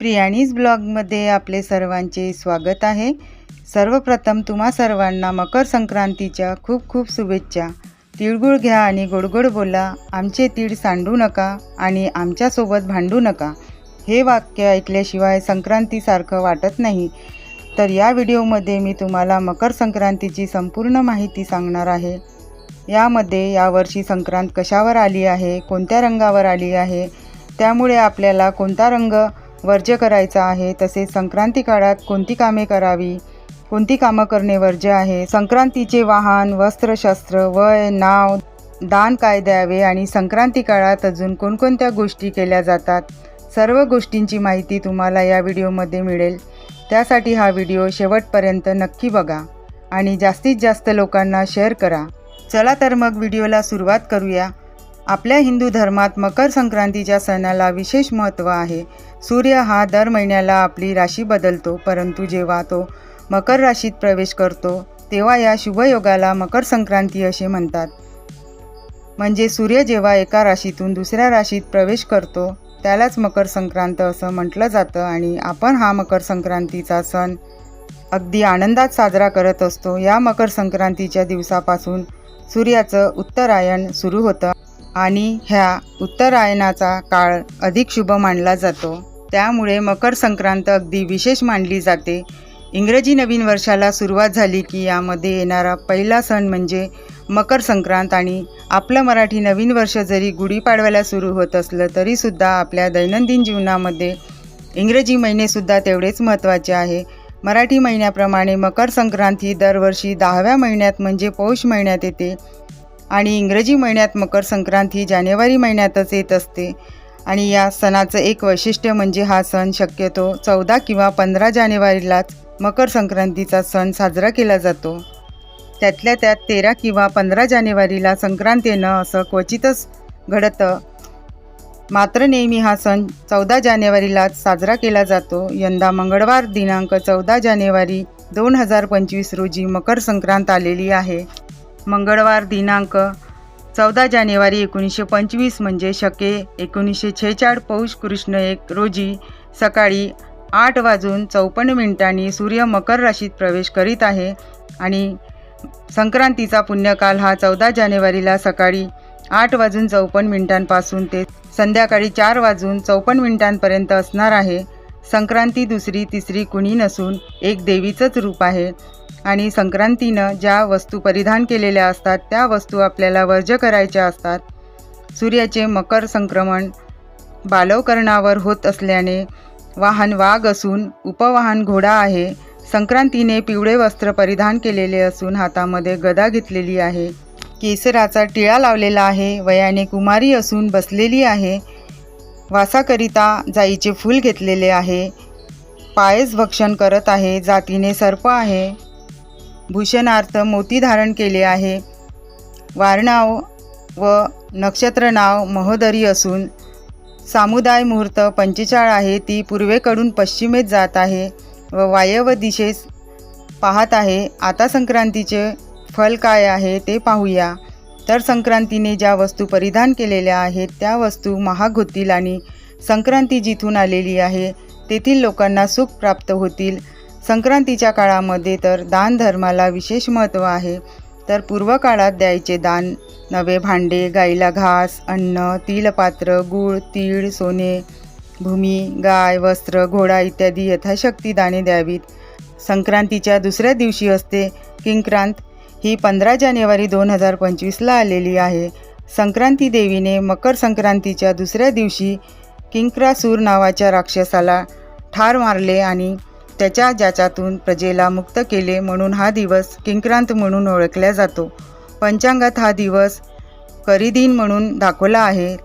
प्रियाणीज ब्लॉगमध्ये आपले सर्वांचे स्वागत आहे. सर्वप्रथम तुम्हा सर्वांना मकर संक्रांतीच्या खूप खूप शुभेच्छा. तिळगुळ घ्या आणि गोडगोड बोला. आमचे तीळ सांडू नका आणि आमच्यासोबत भांडू नका. हे वाक्य ऐकल्याशिवाय संक्रांतीसारखं वाटत नाही. तर या व्हिडिओमध्ये मी तुम्हाला मकर संक्रांतीची संपूर्ण माहिती सांगणार आहे. यामध्ये यावर्षी संक्रांत कशावर आली आहे कोणत्या रंगावर आली आहे त्यामुळे आपल्याला कोणता रंग वर्ज्य करायचा आहे तसेच संक्रांती काळात कोणती कामे करावी? कोणती कामं करणे वर्ज्य आहे? संक्रांतीचे वाहन वस्त्रशस्त्र वय नाव दान काय द्यावे आणि संक्रांती काळात अजून कोणकोणत्या गोष्टी केल्या जातात? सर्व गोष्टींची माहिती तुम्हाला या व्हिडिओमध्ये मिळेल. त्यासाठी हा व्हिडिओ शेवटपर्यंत नक्की बघा आणि जास्तीत जास्त लोकांना शेअर करा. चला तर मग व्हिडिओला सुरुवात करूया. आपल्या हिंदू धर्मात मकर संक्रांतीच्या सणाला विशेष महत्त्व आहे. सूर्य हा दर महिन्याला आपली राशी बदलतो परंतु जेव्हा तो मकर राशीत प्रवेश करतो तेव्हा या शुभयोगाला मकर संक्रांती असे म्हणतात. म्हणजे सूर्य जेव्हा एका राशीतून दुसऱ्या राशीत प्रवेश करतो त्यालाच मकर संक्रांत असं म्हटलं जातं आणि आपण हा मकर संक्रांतीचा सण अगदी आनंदात साजरा करत असतो. या मकर संक्रांतीच्या दिवसापासून सूर्याचं उत्तरायण सुरू होतं. आणि ह्या उत्तरायणाचा काळ अधिक शुभ मानला जातो. त्यामुळे मकर संक्रांत अगदी विशेष मानली जाते. इंग्रजी नवीन वर्षाला सुरुवात झाली की यामध्ये येणारा पहिला सण म्हणजे मकर संक्रांत आणि आपलं मराठी नवीन वर्ष जरी गुढीपाडव्याला सुरू होत असलं तरीसुद्धा आपल्या दैनंदिन जीवनामध्ये इंग्रजी महिनेसुद्धा तेवढेच महत्त्वाचे आहे. मराठी महिन्याप्रमाणे मकर संक्रांत ही दरवर्षी दहाव्या महिन्यात म्हणजे पौष महिन्यात येते. आणि इंग्रजी महिन्यात मकर संक्रांत ही जानेवारी महिन्यातच येत असते. आणि या सणाचं एक वैशिष्ट्य म्हणजे हा सण शक्यतो चौदा किंवा पंधरा जानेवारीलाच मकर संक्रांतीचा सण साजरा केला जातो. त्यातल्या त्यात तेरा किंवा पंधरा जानेवारीला संक्रांत येणं असं क्वचितच घडतं. मात्र नेहमी हा सण चौदा जानेवारीलाच साजरा केला जातो. यंदा मंगळवार दिनांक चौदा जानेवारी दोन हजार पंचवीस रोजी मकर संक्रांत आलेली आहे. मंगळवार दिनांक चौदा जानेवारी एकोणीसशे पंचवीस म्हणजे शके एकोणीसशे छेचाळ पौष कृष्ण एक रोजी सकाळी आठ वाजून चौपन्न मिनिटांनी सूर्य मकर राशीत प्रवेश करीत आहे आणि संक्रांतीचा पुण्यकाल हा चौदा जानेवारीला सकाळी आठ वाजून चौपन्न मिनिटांपासून ते संध्याकाळी चार वाजून चौपन्न मिनिटांपर्यंत असणार आहे. संक्रांती दुसरी तिसरी कुणी नसून एक देवीचंच रूप आहे. आणि संक्रांतीनं ज्या वस्तू परिधान केलेल्या असतात त्या वस्तू आपल्याला वर्ज्य करायच्या असतात. सूर्याचे मकर संक्रमण बालवकरणावर होत असल्याने वाहन वाघ असून उपवाहन घोडा आहे. संक्रांतीने पिवळे वस्त्र परिधान केलेले असून हातामध्ये गदा घेतलेली आहे. केसराचा टिळा लावलेला आहे. वयाने कुमारी असून बसलेली आहे. वासाकरिता जाईचे फूल घेतलेले आहे. पायस भक्षण करत आहे जातीने सर्प आहे. भूषणार्थ मोती धारण केले आहे. वारणाव व नक्षत्र नाव महोदरी असून सामुदाय मुहूर्त पंचेचाळ आहे ती पूर्वेकडून पश्चिमेत जात आहे व वायव्य दिशेस पाहत आहे. आता संक्रांतीचे फल काय आहे ते पाहूया. तर संक्रांतीने ज्या वस्तू परिधान केलेल्या आहेत त्या वस्तू महाग होतील आणि संक्रांती जिथून आलेली आहे तेथील लोकांना सुख प्राप्त होतील. संक्रांतीच्या काळामध्ये तर दान धर्माला विशेष महत्त्व आहे. तर पूर्व काळात द्यायचे दान नवे भांडे गाईला घास अन्न तिलपात्र गूळ तीळ सोने भूमी गाय वस्त्र घोडा इत्यादी यथाशक्ती दाने द्यावीत. संक्रांतीच्या दुसऱ्या दिवशी असते किंक्रांत ही पंधरा जानेवारी दोन हजार पंचवीसला आलेली आहे. संक्रांती देवीने मकर संक्रांतीच्या दुसऱ्या दिवशी किंक्रासूर नावाच्या राक्षसाला ठार मारले आणि त्याच्या ज्याच्यातून प्रजेला मुक्त केले म्हणून हा दिवस किंक्रांत म्हणून ओळखला जातो. पंचांगात हा दिवस करीदिन म्हणून दाखवला आहे.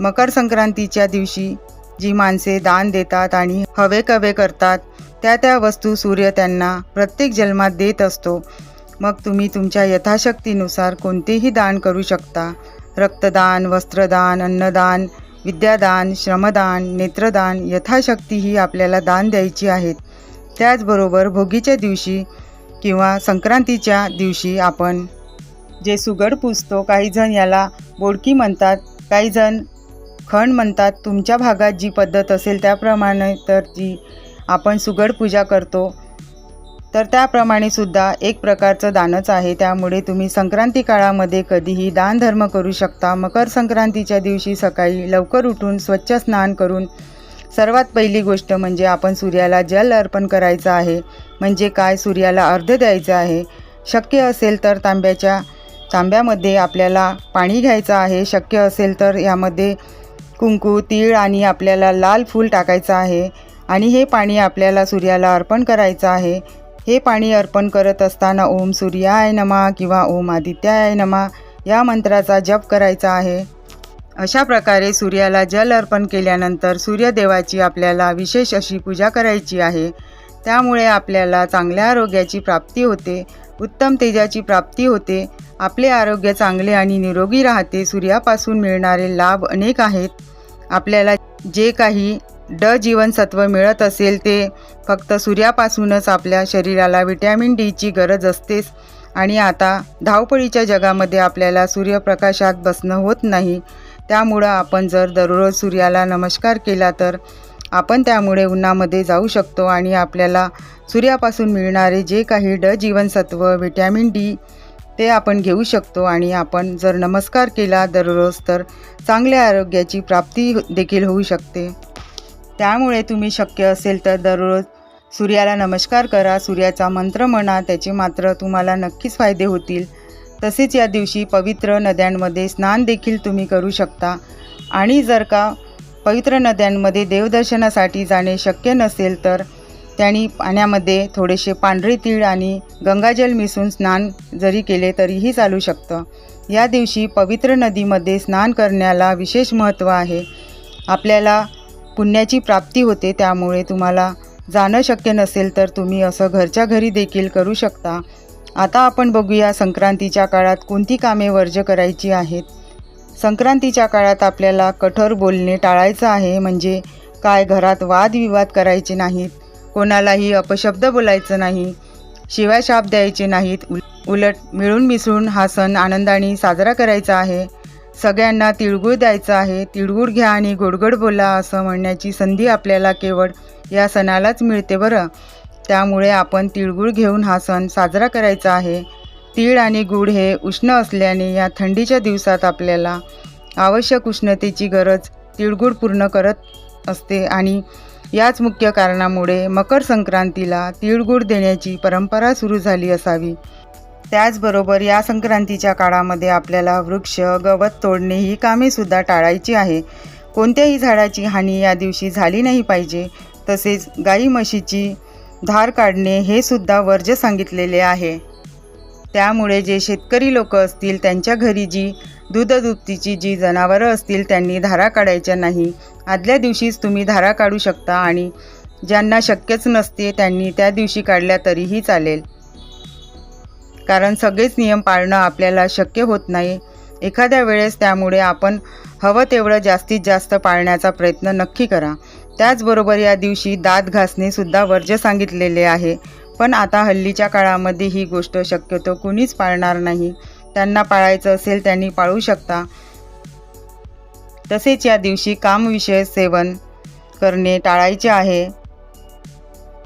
मकर संक्रांतीच्या दिवशी जी माणसे दान देतात आणि हवे कवे करतात त्या त्या वस्तू सूर्य त्यांना प्रत्येक जन्मात देत असतो. मग तुम्ही तुमच्या यथाशक्तीनुसार कोणतेही दान करू शकता. रक्तदान वस्त्रदान अन्नदान विद्यादान श्रमदान नेत्रदान यथाशक्ती ही आपल्याला दान द्यायची आहेत. त्याचबरोबर भोगीच्या दिवशी किंवा संक्रांतीच्या दिवशी आपण जे सुगड पुजतो काहीजण याला बोडकी म्हणतात काहीजण खण म्हणतात. तुमच्या भागात जी पद्धत असेल त्याप्रमाणे तर जी आपण सुगड पूजा करतो. तर त्याप्रमाणे सुद्धा एक प्रकारचं दानच आहे. त्यामुळे तुम्ही संक्रांती काळामध्ये कधीही दानधर्म करू शकता. मकर संक्रांतीच्या दिवशी सकाळी लवकर उठून स्वच्छ स्नान करून सर्वात पहिली गोष्ट म्हणजे आपण सूर्याला जल अर्पण करायचं आहे. म्हणजे काय? सूर्याला अर्ध द्यायचं आहे. शक्य असेल तर तांब्याच्या तांब्यामध्ये आपल्याला पाणी घ्यायचं आहे. शक्य असेल तर यामध्ये कुंकू तीळ आणि आपल्याला लाल फूल टाकायचं आहे. आणि हे पाणी आपल्याला सूर्याला अर्पण करायचं आहे. हे पाणी अर्पण करत असताना ओम सूर्याय नमा किंवा ओम आदित्याय नमा या मंत्राचा जप करायचा आहे. अशा प्रकारे सूर्याला जल अर्पण केल्यानंतर सूर्यदेवाची आपल्याला विशेष अशी पूजा करायची आहे. त्यामुळे आपल्याला चांगल्या आरोग्याची प्राप्ती होते उत्तम तेजाची प्राप्ती होते. आपले आरोग्य चांगले आणि निरोगी राहते सूर्यापासून मिळणारे लाभ अनेक आहेत. आपल्याला जे काही ड जीवनसत्व मिळत असेल ते फक्त सूर्यापासूनच आपल्या शरीराला व्हिटॅमिन डीची गरज असतेच. आणि आता धावपळीच्या जगामध्ये आपल्याला सूर्यप्रकाशात बसणं होत नाही. त्यामुळं आपण जर दररोज सूर्याला नमस्कार केला तर आपण त्यामुळे उन्हामध्ये जाऊ शकतो आणि आपल्याला सूर्यापासून मिळणारे जे काही ड जीवनसत्व व्हिटॅमिन डी ते आपण घेऊ शकतो आणि आपण जर नमस्कार केला दररोज तर चांगल्या आरोग्याची प्राप्ती देखील होऊ शकते. त्यामुळे तुम्ही शक्य असेल तर दररोज सूर्याला नमस्कार करा. सूर्याचा मंत्र म्हणा त्याचे मात्र तुम्हाला नक्कीच फायदे होतील. तसेच या दिवशी पवित्र नद्यांमध्ये स्नान देखील तुम्ही करू शकता. आणि जर का पवित्र नद्यांमध्ये देवदर्शनासाठी जाणे शक्य नसेल तर त्यांनी पाण्यामध्ये थोडेसे पांढरे तीळ आणि गंगाजल मिसळून स्नान जरी केले तरीही चालू शकतं. या दिवशी पवित्र नदीमध्ये स्नान करण्याला विशेष महत्त्व आहे. आपल्याला पुण्याची प्राप्ती होते त्यामुळे तुम्हाला जाणं शक्य नसेल तर तुम्ही असं घरच्या घरी देखील करू शकता. आता आपण बघूया संक्रांतीच्या काळात कोणती कामे वर्ज करायची आहेत. संक्रांतीच्या काळात आपल्याला कठोर बोलणे टाळायचं आहे म्हणजे काय घरात वादविवाद करायचे नाहीत कोणालाही अपशब्द बोलायचं नाही शिवाय शाप द्यायचे नाहीत उल उलट मिळून मिसळून हा सण आनंदाने साजरा करायचा आहे. सगळ्यांना तिळगुळ द्यायचं आहे. तिळगुळ घ्या आणि गोडगोड बोला असं म्हणण्याची संधी आपल्याला केवळ या सणालाच मिळते बरं. त्यामुळे आपण तिळगुळ घेऊन हा सण साजरा करायचा आहे. तीळ आणि गूळ हे उष्ण असल्याने या थंडीच्या दिवसात आपल्याला आवश्यक उष्णतेची गरज तिळगुळ पूर्ण करत असते आणि याच मुख्य कारणामुळे मकर संक्रांतीला तिळगुळ देण्याची परंपरा सुरू झाली असावी. त्याचबरोबर या संक्रांतीच्या काळामध्ये आपल्याला वृक्ष गवत तोडणे ही कामेसुद्धा टाळायची आहे. कोणत्याही झाडाची हानी या दिवशी झाली नाही पाहिजे. तसेच गाई म्हशीची धार काढणे हे सुद्धा वर्ज सांगितलेले आहे. त्यामुळे जे शेतकरी लोक असतील त्यांच्या घरी जी दूधदुभतीची जी जनावरं असतील त्यांनी धारा काढायच्या नाही. आदल्या दिवशीच तुम्ही धारा काढू शकता आणि ज्यांना शक्यच नसते त्यांनी त्या दिवशी काढल्या तरीही चालेल. कारण सगळेच नियम पाळणं आपल्याला शक्य होत नाही. एखाद्या वेळेस त्यामुळे आपण हवं तेवढं जास्तीत जास्त पाळण्याचा प्रयत्न नक्की करा. त्याचबरोबर या दिवशी दात घासणेसुद्धा वर्ज्य सांगितलेले आहे. पण आता हल्लीच्या काळामध्ये ही गोष्ट शक्यतो कुणीच पाळणार नाही. त्यांना पाळायचं असेल त्यांनी पाळू शकता. तसेच या दिवशी कामविषय सेवन करणे टाळायचे आहे.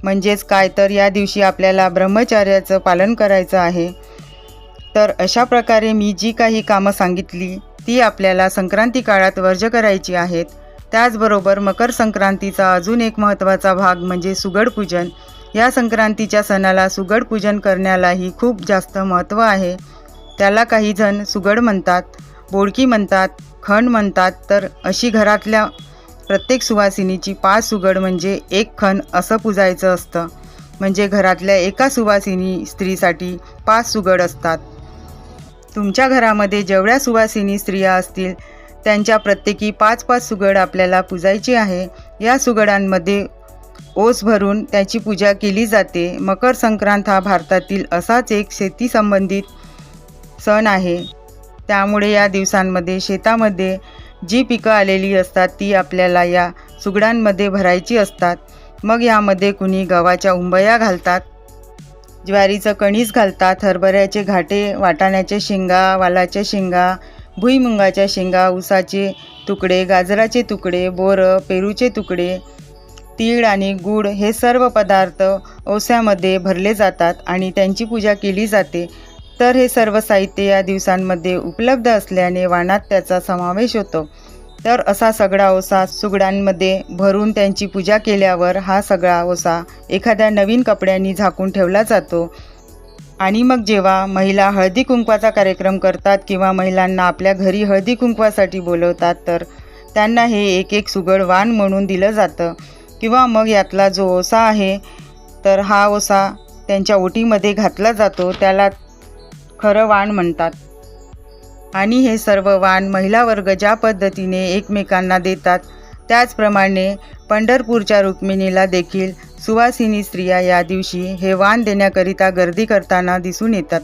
म्हणजेच काय तर या दिवशी आपल्याला ब्रह्मचार्याचं पालन करायचं आहे. तर अशा प्रकारे मी जी काही कामं सांगितली ती आपल्याला संक्रांती काळात वर्ज करायची आहेत. त्याचबरोबर मकर संक्रांतीचा अजून एक महत्त्वाचा भाग म्हणजे सुगड पूजन. या संक्रांतीच्या सणाला सुगड पूजन करण्यालाही खूप जास्त महत्त्व आहे. त्याला काही जण सुगड म्हणतात बोडकी म्हणतात खण म्हणतात तर अशी घरातल्या प्रत्येक सुवासिनीची पाच सुगड म्हणजे एक खण असं पुजायचं असतं. म्हणजे घरातल्या एका सुवासिनी स्त्रीसाठी पाच सुगड असतात. तुमच्या घरामध्ये जेवढ्या सुवासिनी स्त्रिया असतील त्यांच्या प्रत्येकी पाच पाच सुगड आपल्याला पुजायची आहे. या सुगडांमध्ये ओस भरून त्याची पूजा केली जाते. मकर संक्रांत हा भारतातील असाच एक शेती संबंधित सण आहे. त्यामुळे या दिवसांमध्ये शेतामध्ये जी पिकं आलेली असतात ती आपल्याला या सुगडांमध्ये भरायची असतात. मग यामध्ये कुणी गव्हाच्या उंबया घालतात ज्वारीचं कणीस घालतात हरभऱ्याचे घाटे वाटाण्याचे शेंगा वालाच्या शेंगा भुईमुंगाच्या शेंगा ऊसाचे तुकडे गाजराचे तुकडे बोरं पेरूचे तुकडे तीळ आणि गूळ हे सर्व पदार्थ ओस्यामध्ये भरले जातात आणि त्यांची पूजा केली जाते. तर हे सर्व साहित्य या दिवसांमध्ये उपलब्ध असल्याने वाणात त्याचा समावेश होतो. तर असा सगळा ओसा सुगडांमध्ये भरून त्यांची पूजा केल्यावर हा सगळा ओसा एखाद्या नवीन कपड्यांनी झाकून ठेवला जातो. आणि मग जेव्हा महिला हळदी कुंकवाचा कार्यक्रम करतात किंवा महिलांना आपल्या घरी हळदी कुंकवासाठी बोलवतात तर त्यांना हे एक एक सुगड वाण म्हणून दिलं जातं. किंवा मग यातला जो ओसा आहे तर हा ओसा त्यांच्या ओटीमध्ये घातला जातो. त्याला खरं वाण म्हणतात. आणि हे सर्व वाण महिला वर्ग ज्या पद्धतीने एकमेकांना देतात त्याचप्रमाणे पंढरपूरच्या रुक्मिणीला देखील सुवासिनी स्त्रिया या दिवशी हे वाण देण्याकरिता गर्दी करताना दिसून येतात.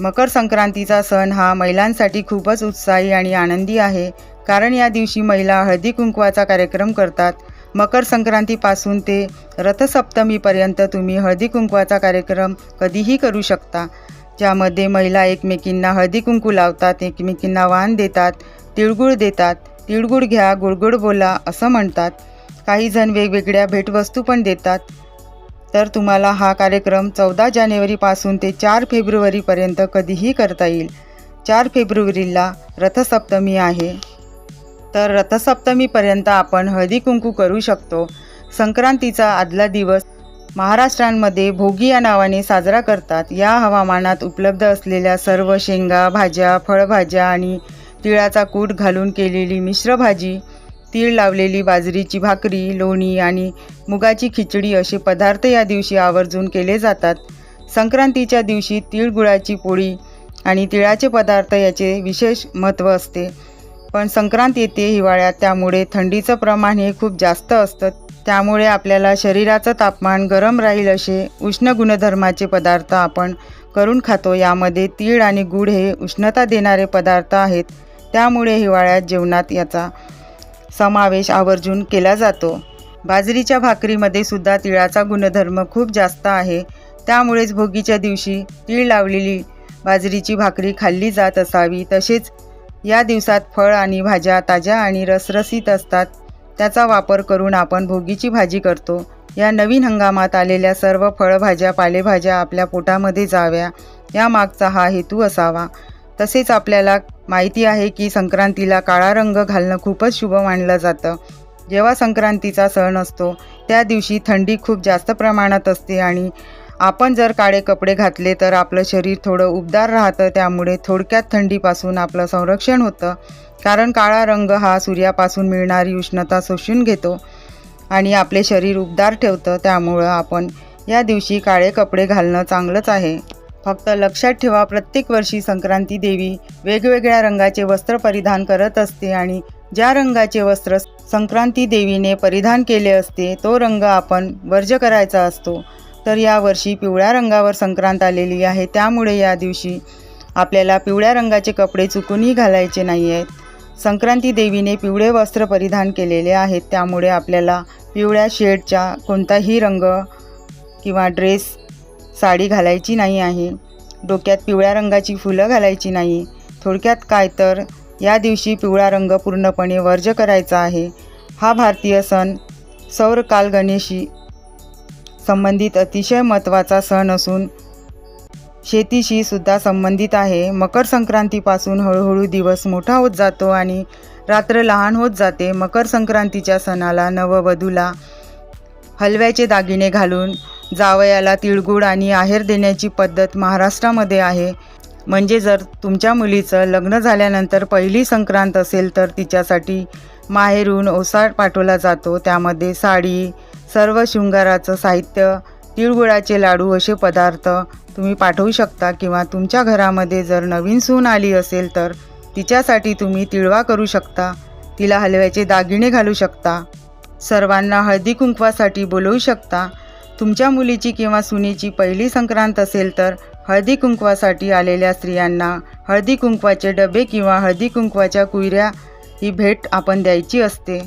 मकर संक्रांतीचा सण हा महिलांसाठी खूपच उत्साही आणि आनंदी आहे कारण या दिवशी महिला हळदी कुंकवाचा कार्यक्रम करतात. मकर संक्रांतीपासून ते रथसप्तमीपर्यंत तुम्ही हळदी कुंकवाचा कार्यक्रम कधीही करू शकता. ज्यामध्ये महिला एकमेकींना हळदी कुंकू लावतात एकमेकींना वाण देतात तिळगुळ देतात तिळगुळ घ्या गुळगुळ बोला असं म्हणतात. काही जण वेगवेगळ्या भेटवस्तू पण देतात. तर तुम्हाला हा कार्यक्रम चौदा जानेवारीपासून ते चार फेब्रुवारीपर्यंत कधीही करता येईल. चार फेब्रुवारीला रथसप्तमी आहे. तर रथसप्तमीपर्यंत आपण हळदी कुंकू करू शकतो. संक्रांतीचा आदला दिवस महाराष्ट्रांमध्ये भोगी या नावाने साजरा करतात. या हवामानात उपलब्ध असलेल्या सर्व शेंगा भाज्या फळभाज्या आणि तिळाचा कूट घालून केलेली मिश्र भाजी तीळ लावलेली बाजरीची भाकरी लोणी आणि मुगाची खिचडी असे पदार्थ या दिवशी आवर्जून केले जातात. संक्रांतीच्या दिवशी तिळगुळाची पोळी आणि तिळाचे पदार्थ याचे विशेष महत्त्व असते. पण संक्रांत येते हिवाळ्यात त्यामुळे थंडीचं प्रमाण हे खूप जास्त असतं. त्यामुळे आपल्याला शरीराचं तापमान गरम राहील असे उष्ण गुणधर्माचे पदार्थ आपण करून खातो. यामध्ये तीळ आणि गूळ हे उष्णता देणारे पदार्थ आहेत. त्यामुळे हिवाळ्यात जेवणात याचा समावेश आवर्जून केला जातो. बाजरीच्या भाकरीमध्ये सुद्धा तिळाचा गुणधर्म खूप जास्त आहे. त्यामुळेच भोगीच्या दिवशी तीळ लावलेली बाजरीची भाकरी खाल्ली जात असावी. तसेच या दिवसात फळ आणि भाज्या ताज्या आणि रसरसीत असतात. त्याचा वापर करून आपण भोगीची भाजी करतो. या नवीन हंगामात आलेल्या सर्व फळभाज्या पालेभाज्या आपल्या पोटामध्ये जाव्या यामागचा हा हेतू असावा. तसेच आपल्याला माहिती आहे की संक्रांतीला काळा रंग घालणं खूपच शुभ मानलं जातं. जेव्हा संक्रांतीचा सण असतो त्या दिवशी थंडी खूप जास्त प्रमाणात असते आणि आपण जर काळे कपडे घातले तर आपलं शरीर थोडं उबदार राहतं त्यामुळे थोडक्यात थंडीपासून आपलं संरक्षण होतं. कारण काळा रंग हा सूर्यापासून मिळणारी उष्णता शोषून घेतो आणि आपले शरीर उबदार ठेवतं त्यामुळं आपण या दिवशी काळे कपडे घालणं चांगलंच आहे. फक्त लक्षात ठेवा प्रत्येक वर्षी संक्रांती देवी वेगवेगळ्या रंगाचे वस्त्र परिधान करत असते आणि ज्या रंगाचे वस्त्र संक्रांती देवीने परिधान केले असते तो रंग आपण वर्ज करायचा असतो. तर यावर्षी पिवळ्या रंगावर संक्रांत आलेली आहे. त्यामुळे या दिवशी आपल्याला पिवळ्या रंगाचे कपडे चुकूनही घालायचे नाही आहेत संक्रांती देवीने पिवळे वस्त्र परिधान केलेले आहेत. त्यामुळे आपल्याला पिवळ्या शेडच्या कोणताही रंग किंवा ड्रेस साडी घालायची नाही आहे. डोक्यात पिवळ्या रंगाची फुलं घालायची नाही. थोडक्यात काय तर या दिवशी पिवळा रंग पूर्णपणे वर्ज करायचा आहे. हा भारतीय सण सौरकाल गणेशी संबंधित अतिशय महत्त्वाचा सण असून शेतीशी सुद्धा संबंधित आहे. मकर संक्रांतीपासून हळूहळू दिवस मोठा होत जातो आणि रात्र लहान होत जाते. मकर संक्रांतीच्या सणाला नववधूला हलव्याचे दागिने घालून जावयाला तिळगुळ आणि आहेर देण्याची पद्धत महाराष्ट्रामध्ये आहे. म्हणजे जर तुमच्या मुलीचं लग्न झाल्यानंतर पहिली संक्रांत असेल तर तिच्यासाठी माहेरून ओसाड पाठवला जातो. त्यामध्ये साडी सर्व शृंगाराचं साहित्य तिळगुळाचे लाडू असे पदार्थ तुम्ही पाठवू शकता किंवा तुमच्या घरामध्ये जर नवीन सून आली असेल तर तिच्यासाठी तुम्ही तिळवा करू शकता. तिला हलव्याचे दागिने घालू शकता. सर्वांना हळदी कुंकवासाठी बोलवू शकता. तुमच्या मुलीची किंवा सुनीची पहिली संक्रांत असेल तर हळदी कुंकवासाठी आलेल्या स्त्रियांना हळदी कुंकवाचे डबे किंवा हळदी कुंकवाच्या कुयऱ्या ही भेट आपण द्यायची असते.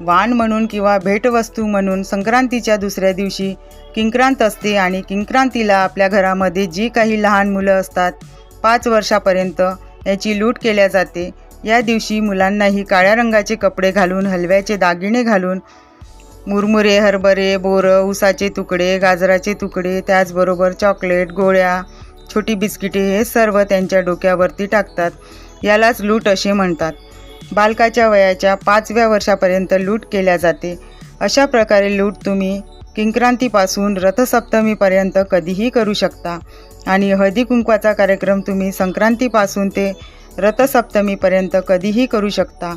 वाण म्हणून किंवा भेटवस्तू म्हणून संक्रांतीच्या दुसऱ्या दिवशी किंक्रांत असते आणि किंक्रांतीला आपल्या घरामध्ये जी काही लहान मुलं असतात पाच वर्षापर्यंत याची लूट केल्या जाते. या दिवशी मुलांनाही काळ्या रंगाचे कपडे घालून हलव्याचे दागिने घालून मुरमुरे हरभरे बोरं ऊसाचे तुकडे गाजराचे तुकडे त्याचबरोबर चॉकलेट गोळ्या छोटी बिस्किटे हे सर्व त्यांच्या डोक्यावरती टाकतात. यालाच लूट असे म्हणतात. बालकाच्या वयाच्या पाचव्या वर्षापर्यंत लूट केल्या जाते. अशा प्रकारे लूट तुम्ही किंक्रांतीपासून रथसप्तमीपर्यंत कधीही करू शकता. आणि हळदी कुंकवाचा कार्यक्रम तुम्ही संक्रांतीपासून ते रथसप्तमीपर्यंत कधीही करू शकता.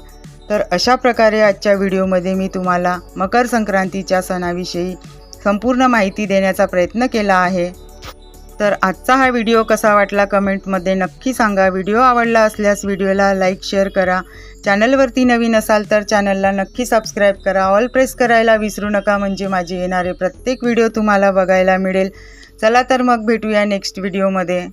तर अशा प्रकारे आजच्या व्हिडिओमध्ये मी तुम्हाला मकर संक्रांतीच्या सणाविषयी संपूर्ण माहिती देण्याचा प्रयत्न केला आहे. तर आजचा हा व्हिडिओ कसा वाटला कमेंटमध्ये नक्की सांगा. व्हिडिओ आवडला असल्यास व्हिडिओला लाईक शेअर करा. चॅनलवरती नवीन असाल तर चॅनलला नक्की सबस्क्राईब करा. ऑल प्रेस करायला विसरू नका म्हणजे माझे येणारे प्रत्येक व्हिडिओ तुम्हाला बघायला मिळेल. चला तर मग भेटूया नेक्स्ट व्हिडिओमध्ये